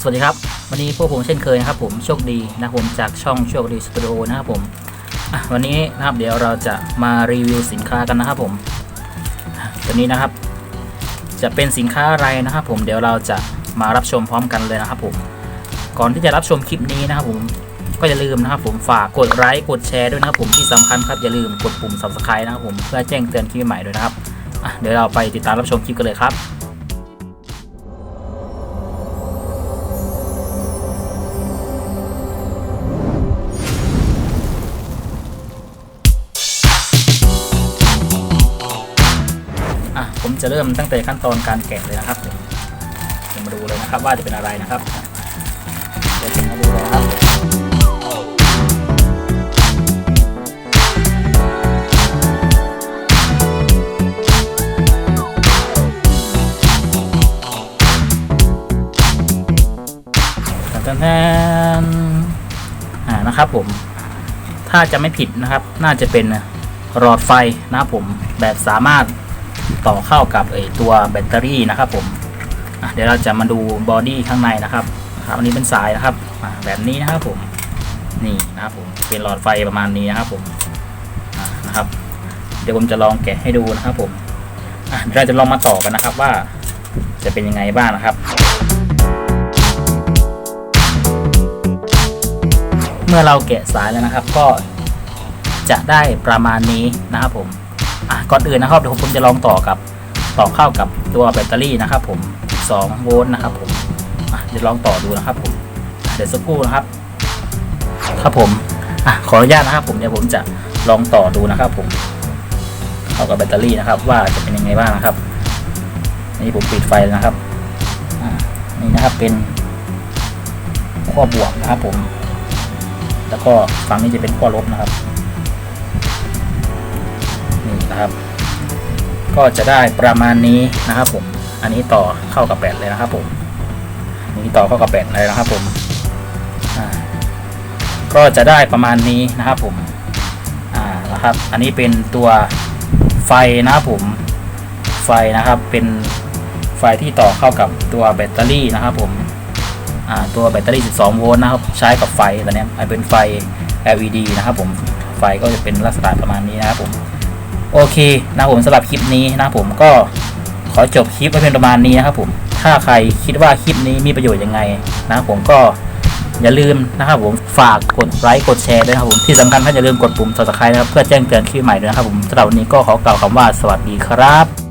สวัสดีครับ วันนี้พวกผมเช่นเคยนะครับผมโชคดีนะผมจากช่องโชคดีสตูดิโอนะครับผมวันนี้นะครับเดี๋ยวเราจะมารีวิวสินค้ากันนะครับผมตัวนี้นะครับ จะเป็นสินค้าอะไรนะครับ ผมเดี๋ยวเราจะมารับชมพร้อมกันเลยนะครับผมก่อนที่จะรับชมคลิปนี้นะครับผมก็อย่าลืมนะครับผมฝากกดไลค์กดแชร์ด้วยนะครับผมที่สำคัญครับอย่าลืมกดปุ่ม subscribe นะครับผมเพื่อแจ้งเตือนคลิปใหม่ด้วยนะครับเดี๋ยวเราไปติดตามรับชมคลิปกันเลยครับ จะเริ่มตั้งแต่ขั้นตอนการแกะเลยนะครับเดี๋ยวมาดูเลยนะครับว่าจะเป็นอะไรนะครับเดี๋ยวมาดูเลยครับแทนอ่านะครับผม ถ้าจะไม่ผิดนะครับ น่าจะเป็นหลอดไฟนะครับผมแบบสามารถ ต่อเข้ากับไอตัวแบตเตอรี่นะครับผมเดี๋ยวเราจะมาดูบอดี้ข้างในนะครับครับอันนี้เป็นสายนะครับแบบนี้นะครับผมนี่นะครับผมเป็นหลอดไฟประมาณนี้นะครับผมนะครับ เดี๋ยวผมจะลองแกะให้ดูนะครับผมเดี๋ยวเราจะลองมาต่อกันนะครับว่าจะเป็นยังไงบ้างนะครับ เมื่อเราแกะสายแล้วนะครับก็จะได้ประมาณนี้นะครับผม ก่อนอื่นนะครับเดี๋ยวผมจะลองต่อกับต่อเข้ากับตัวแบตเตอรี่นะครับ ผม2โวลต์นะครับ ผมอะเดี๋ยวลองต่อดูนะครับผมเดี๋ยวสักครู่นะครับ ครับผมอขออนุญาตนะครับ ผมเดี๋ยวผมจะลองต่อดูนะครับ ผมเข้ากับแบตเตอรี่นะครับ ว่าจะเป็นยังไงบ้างนะครับ นี่ผมปิดไฟแล้วนะครับนี่นะครับเป็นขั้วบวกนะครับ ผม แล้วก็ฝั่งนี้จะเป็นขั้วลบนะครับ นะครับ ก็จะได้ประมาณนี้นะครับผม อันนี้ต่อเข้ากับแบตเลยนะครับผมอันนี้ต่อเข้ากับแบตเลยนะครับผมก็จะได้ประมาณนี้นะครับผมอ่านะครับ อันนี้เป็นตัวไฟนะครับผม ไฟนะครับเป็นไฟที่ต่อเข้ากับตัวแบตเตอรี่นะครับผมตัวแบตเตอรี่ 12 โวลต์นะครับ ใช้กับไฟตัวนี้เป็นไฟ LED นะครับผม ไฟก็จะเป็นลักษณะประมาณนี้นะครับผม โอเคนะผมสำหรับคลิปนี้นะผมก็ขอจบคลิปไว้เพียงประมาณนี้นะครับผมถ้าใครคิดว่าคลิปนี้มีประโยชน์ยังไงนะผมก็อย่าลืมนะครับผมฝากกดไลค์กดแชร์ด้วยนะครับผมที่สำคัญถ้าอย่าลืมกดปุ่ม subscribe นะครับเพื่อแจ้งเตือนคลิปใหม่ด้วยนะครับผมสำหรับวันนี้ก็ขอกล่าวคำว่าสวัสดีครับ